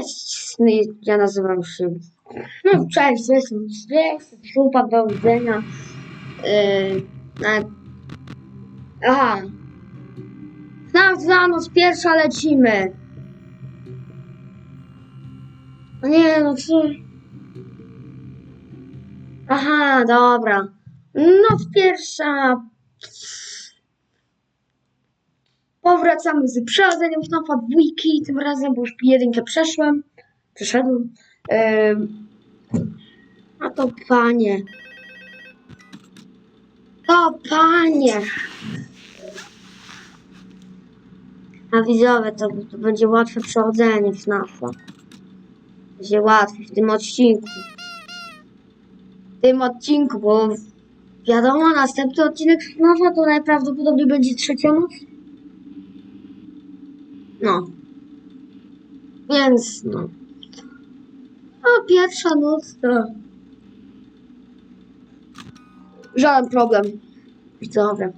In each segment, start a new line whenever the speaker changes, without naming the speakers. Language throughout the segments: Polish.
Cześć! No ja nazywam się. No, cześć, jestem jestem Słupak, do widzenia. Yy, na... Aha. Za noc pierwsza lecimy. No nie, no co? Aha, dobra. Noc pierwsza. Powracamy z przechodzeniem FNAFa dwójki, tym razem, bo już jedynkę przeszłem. Przeszedłem. Ym, a to panie. To panie. A widzowie, to, to będzie łatwe przechodzenie FNAFa. Będzie łatwe w tym odcinku. W tym odcinku, bo wiadomo, następny odcinek FNAFa to najprawdopodobniej będzie trzecia noc. No. Więc no. A pierwsza noc to. Żaden problem. Widzowie.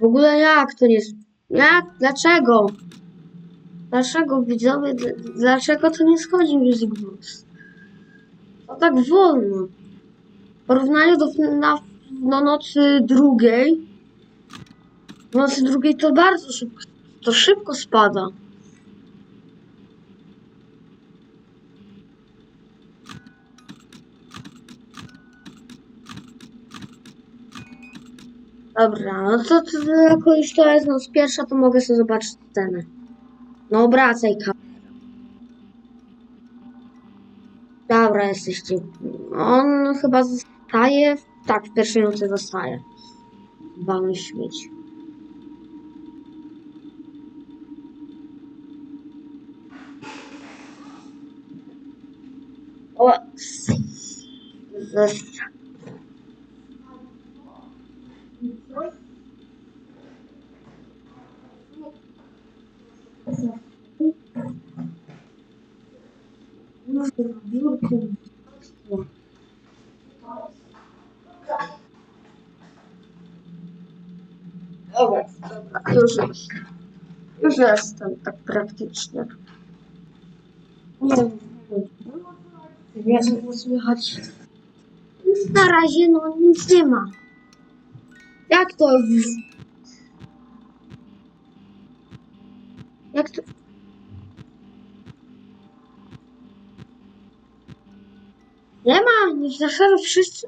W ogóle jak to nie. Jak? Dlaczego? Dlaczego widzowie? Dl- Dlaczego to nie schodzi Music Box? To tak wolno. W porównaniu do na, do nocy drugiej. W nocy drugiej to bardzo szybko. To szybko spada. Dobra, no to, to jako już to jest noc pierwsza, to mogę sobie zobaczyć scenę. No obracaj kamerę. Dobra, jesteście. On chyba zostaje. Tak, w pierwszej nocy zostaje. Bany śmieć. O Dobra, dobra, już jest. Już jestem, tak praktycznie. Nie wiem, nie wiem, słychać. Nic na razie, no nic nie ma. Jak to? Jak to? Nie ma, nie zaszedł wszyscy.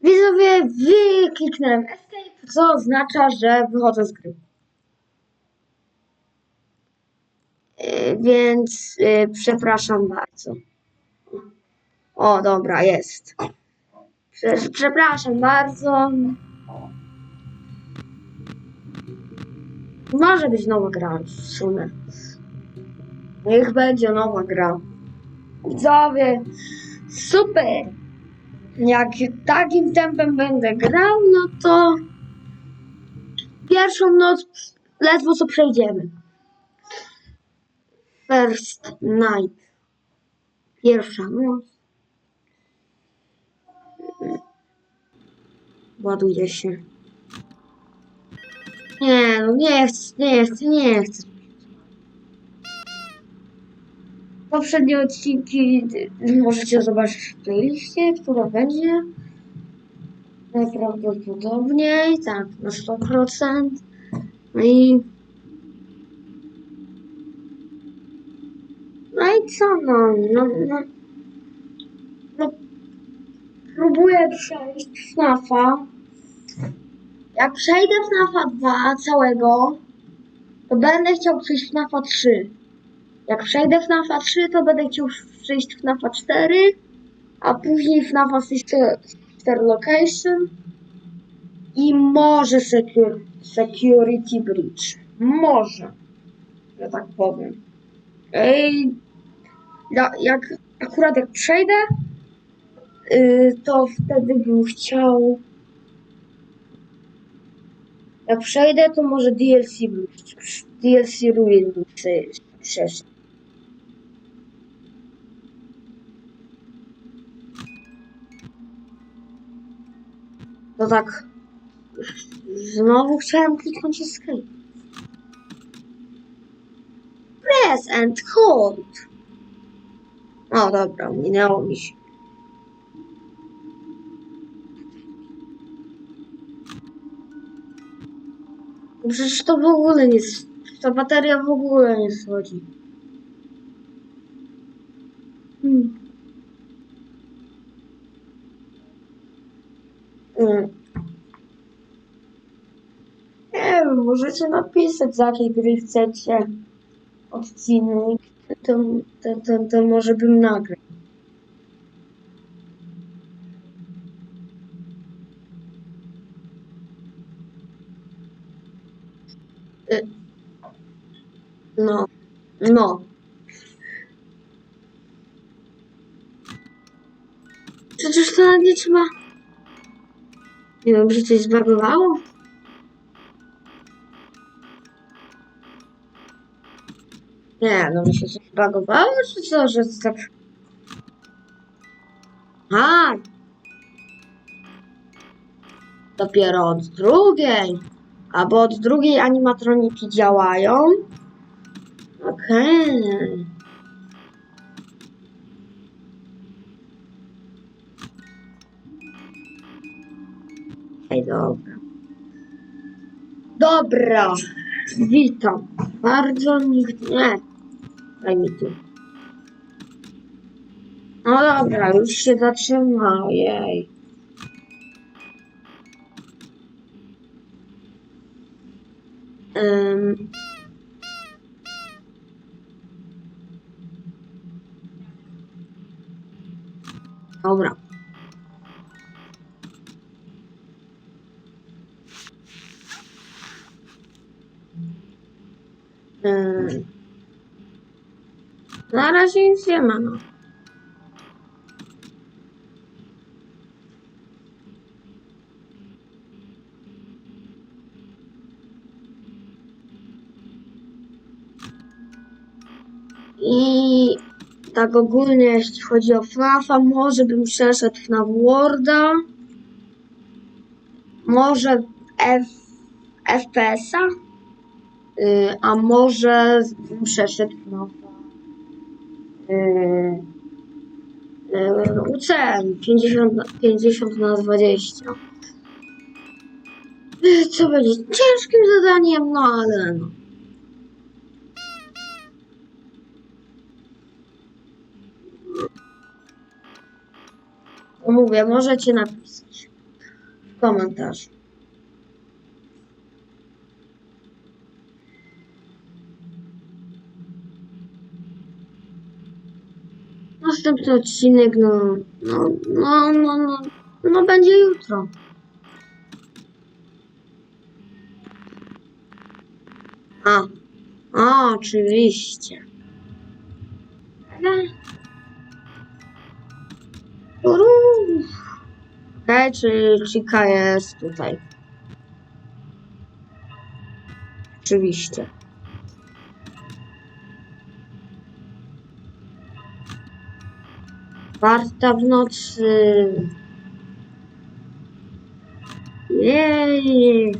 Widzowie, wy kliknąłem escape, co oznacza, że wychodzę z gry. Yy, więc yy, przepraszam bardzo. O, dobra, jest. Prze przepraszam bardzo. Może być nowa gra w sumie. Niech będzie nowa gra. Widzowie, super! Jak takim tempem będę grał, no to pierwszą noc ledwo co przejdziemy. First night. Pierwsza noc. Ładuje się. Nie, no nie chcę, nie chcę, nie chcę. Poprzednie odcinki możecie zobaczyć w playliście, która będzie najprawdopodobniej, tak, na 100%. No i no i co, no, no, no, no próbuję przejść FNAFa. Jak przejdę FNAFa 2 całego, to będę chciał przejść FNAFa 3. Jak przejdę FNAFa 3, to będę chciał przejść FNAFa 4, a później FNAFa Sister, Location i może secur, Security Breach. Może, że tak powiem. Ej, ja- jak akurat jak przejdę, yy, to wtedy bym chciał. Jak przejdę, to może DLC Breach, DLC Ruin bym To tak. Znowu chciałem kliknąć escape. Press and hold. O dobra, minęło mi się. Przecież to w ogóle nie. Ta bateria w ogóle nie schodzi. Hmm. Mm. Nie wiem, możecie napisać z jakiej gry chcecie odcinek, to, to, to, to może bym nagrał. Y, No, no. Przecież to nie trzeba... Nie wiem, że coś zbagowało? Nie, no mi się coś zbagowało, czy co, że tak... A! Dopiero od drugiej. Albo od drugiej animatroniki działają. Okej. Ej, dobra. Dobra. Witam. Bardzo nikt nie. Tu. No dobra, już się zatrzymało, jej. Ym. Dobra. Ym. Na razie nic nie ma, no. I tak ogólnie, jeśli chodzi o FNAFa, może bym przeszedł na Worda, może F, FPS-a, y, a może bym przeszedł y, UCM 50, na- 50 na 20. Y, Co będzie ciężkim zadaniem, no ale no. Mówię, możecie napisać w komentarzu. Następny odcinek, no, no, no, no, no, no będzie jutro. A, a, oczywiście. Okej, czy Chica jest tutaj? Oczywiście. Warta w nocy. Jej.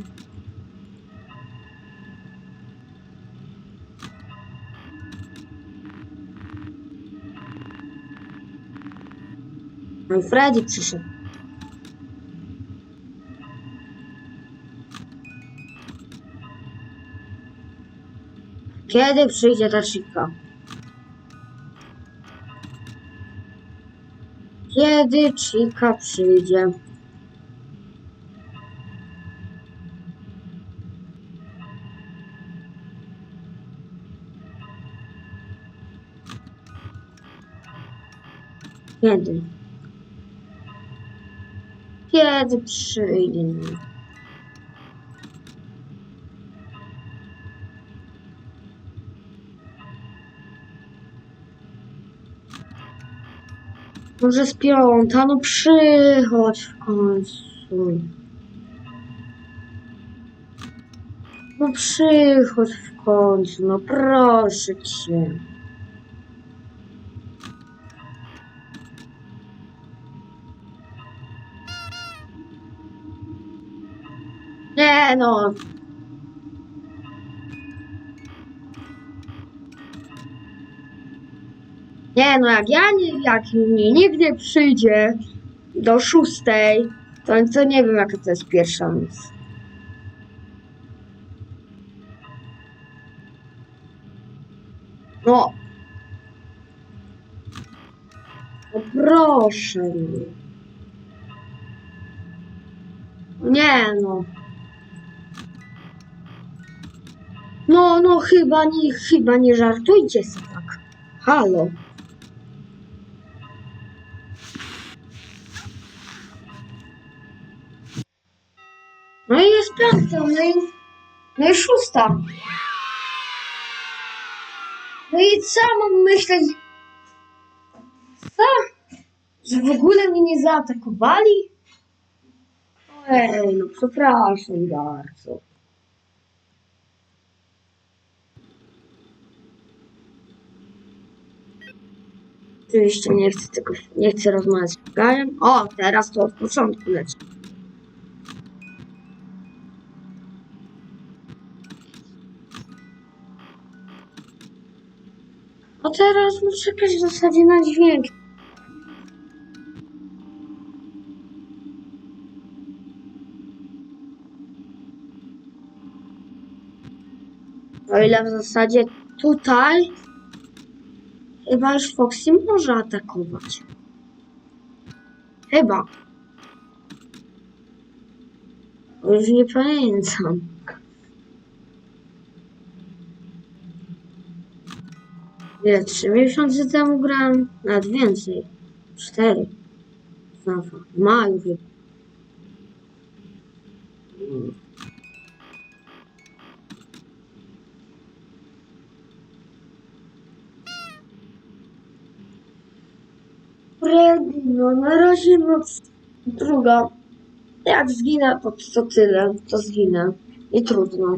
I Freddy przyszedł. Kiedy przyjdzie ta Chica? Kiedy Chica przyjdzie? Kiedy? Kiedy przyjdzie? Może z piąta, no przychodź w końcu. No przychodź w końcu, no proszę cię. Nie no. Nie no, jak ja nie, jak mi nie przyjdzie do szóstej, to, to nie wiem jaka to jest pierwsza. No. No proszę. Nie no. No, no chyba nie, chyba nie żartujcie sobie tak. Halo. No i no i szósta. No i co mam myśleć? Co? Że w ogóle mnie nie zaatakowali? Ej, no przepraszam bardzo. Oczywiście nie chcę tego, nie chcę rozmawiać z Gajem. O, teraz to od początku leci. Teraz muszę czekać w zasadzie na dźwięk. O ile w zasadzie tutaj chyba już Foxy może atakować. Chyba. Już nie pamiętam. Ile? Trzy miesiące temu grałem? Nawet więcej. Cztery. W maju chyba. No na razie noc druga. Jak zginę, to, to tyle. To zginę. I trudno.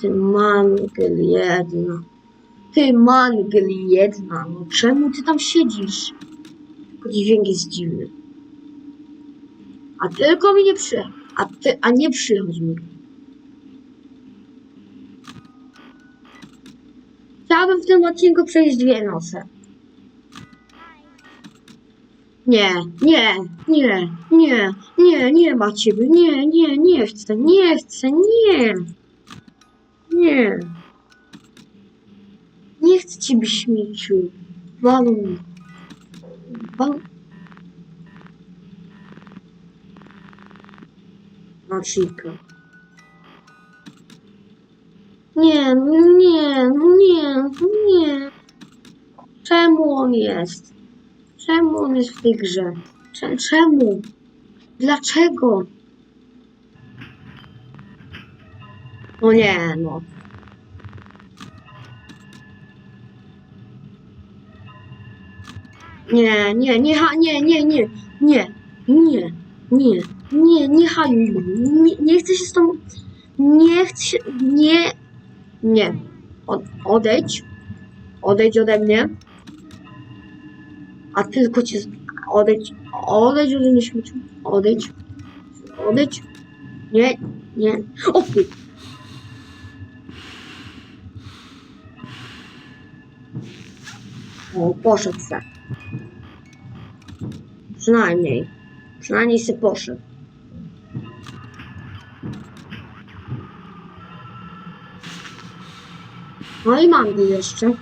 Ty mangel jedna. Ty mangel jedna. No czemu ty tam siedzisz? Tylko dźwięk jest dziwny. A tylko mi nie przy... A ty... A nie przychodź mi. Chciałabym w tym odcinku przejść dwie noce. Nie, nie, nie, nie, nie, nie ma ciebie, nie, nie, nie chcę, nie chcę, nie. Nie. Nie chcę ciebie śmieciu. Balon. Balon. Na chica. Nie, nie, nie, nie. Czemu on jest? Czemu on jest w tej grze? Cze- Czemu? Dlaczego? No nie, no. Nie, nie, nie, ha, nie, nie, nie, nie, nie, nie, nie, nie, nie, nie chcę się z tobą, nie chcę się, nie, nie, Od, odejdź, odejdź ode mnie, a tylko cię, odejdź, odejdź ode mnie odejdź, odejdź, nie, nie, o O, poszedł se. Przynajmniej. Przynajmniej se poszedł. No i mam go jeszcze.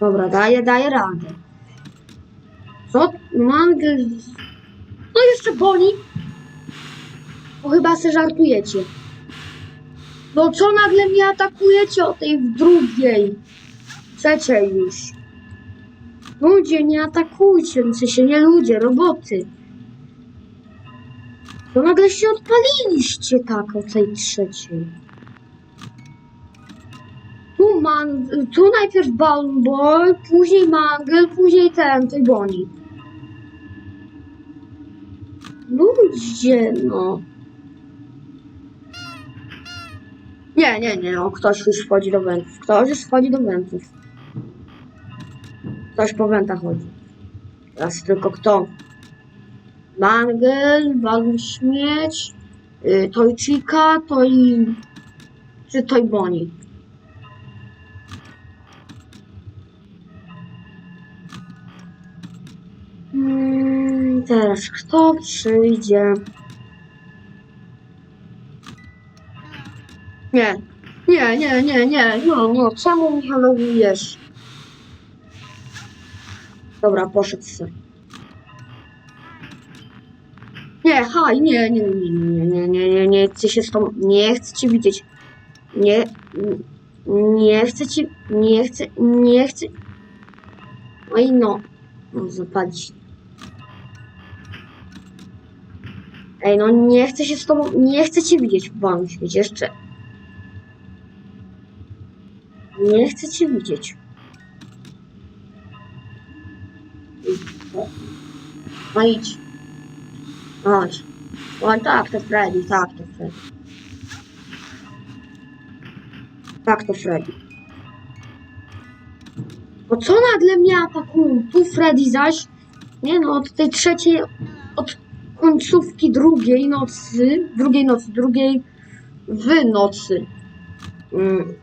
Dobra, daję, daję radę. Co? Mangel... No jeszcze boli. Chyba se żartujecie. No co nagle mnie atakujecie o tej w drugiej? Trzeciej już. Ludzie, nie atakujcie, w sensie nie ludzie, roboty. To nagle się odpaliliście tak o tej trzeciej. Tu man, tu najpierw Balloon Boy, później Mangel, później ten, tej Boni. Ludzie, no. Nie, nie, nie, no, ktoś już wchodzi do wentów. Ktoś już wchodzi do wentów. Ktoś po wentach chodzi. Teraz tylko kto? Mangel, Walu Śmieć, y, Tojcika, Toj... czy Toj Boni. Mm, teraz kto przyjdzie? Nie, nie, nie, nie, nie, no, no, czemu mi halowujesz? Dobra, poszedł sobie. Nie, haj, nie, nie, nie, nie, nie, nie, nie, nie chcę się z tobą, nie chcę cię widzieć. Nie, nie chcę ci, nie chcę, nie chcę. Oj no, no zapalić. Ej, no nie chcę się z tobą, nie chcę cię widzieć w wiecie, jeszcze. Nie chcę cię widzieć. No idź. Chodź. O tak, to Freddy, tak, to Freddy. Tak, to Freddy. Bo co nagle mnie atakują? Tu Freddy zaś. Nie no, od tej trzeciej, od końcówki drugiej nocy, drugiej nocy, drugiej w nocy. Mm.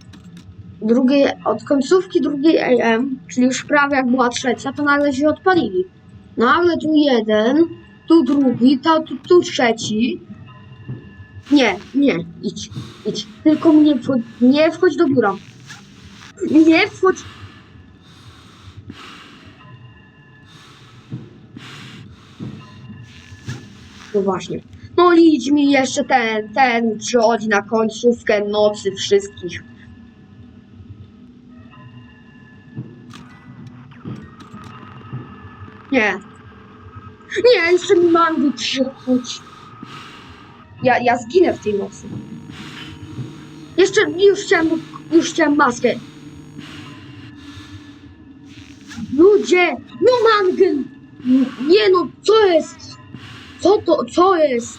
Drugiej, od końcówki drugiej AM, czyli już prawie jak była trzecia, to nagle się odpalili. Nagle tu jeden, tu drugi, ta, tu, tu trzeci. Nie, nie, idź, idź. Tylko mnie wchodź, nie wchodź do biura. Nie wchodź. No właśnie. No idź mi jeszcze ten, ten przychodzi na końcówkę nocy wszystkich. Nie. Nie, jeszcze mi mangi przychodź. Ja, ja zginę w tej nocy. Jeszcze już chciałem, już chciałem maskę. Ludzie, no mangel! Nie no, co jest? Co to, co jest?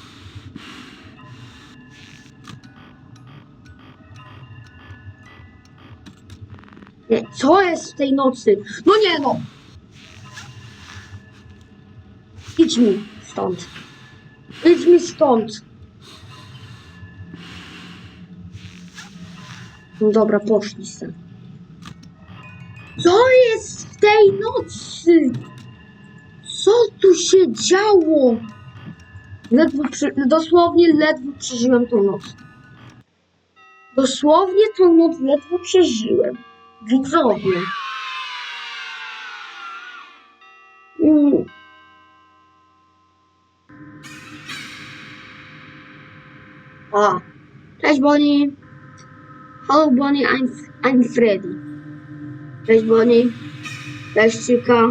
Nie, co jest w tej nocy? No nie no! Idź mi stąd. Idź mi stąd. No dobra, poszli se. Co jest w tej nocy? Co tu się działo? Ledwo, przy, dosłownie ledwo przeżyłem tą noc. Dosłownie tą noc ledwo przeżyłem. Widzowie. Mm. A. Cześć Bonnie. Hallo Bonnie, I'm, I'm Freddy. Cześć Bonnie. Cześć Czyka.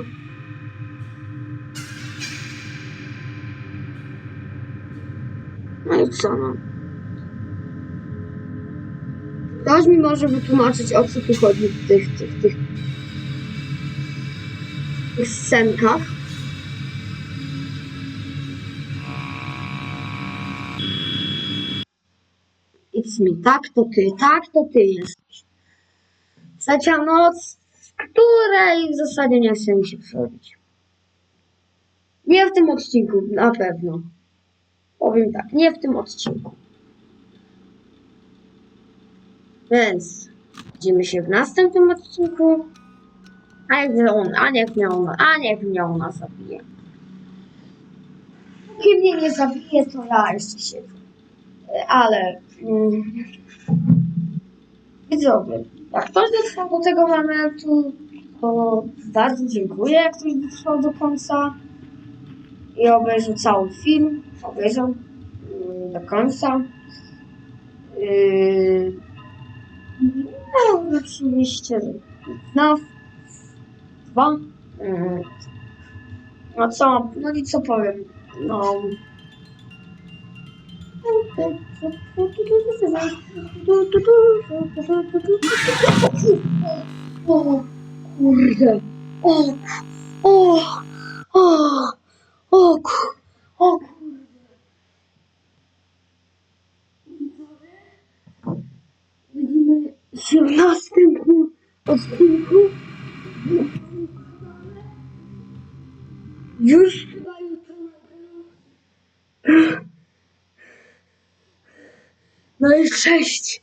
No i co no? Ktoś mi może wytłumaczyć o co tu chodzi w tych, tych, tych, tych scenkach? It's me. Tak, to ty, tak, to ty jesteś. Trzecia noc, w której w zasadzie nie chce mi się przerobić. Nie w tym odcinku, na pewno. Powiem tak, nie w tym odcinku. Więc widzimy się w następnym odcinku. A niech, on, a niech mnie ona, a niech mnie ona zabije. Póki mnie nie zabije, to ja jeszcze siedzę. Ale widzowie, jak ktoś dotrwał do tego momentu, to bardzo dziękuję, jak ktoś dotrwał do końca i obejrzał cały film, obejrzał mm, do końca. Yy, no, oczywiście, no, dwa. Yy, no co, no i co powiem, no. O kurde. O, o, o, o, o kurde. Widzimy się w następnym odcinku. Już cześć.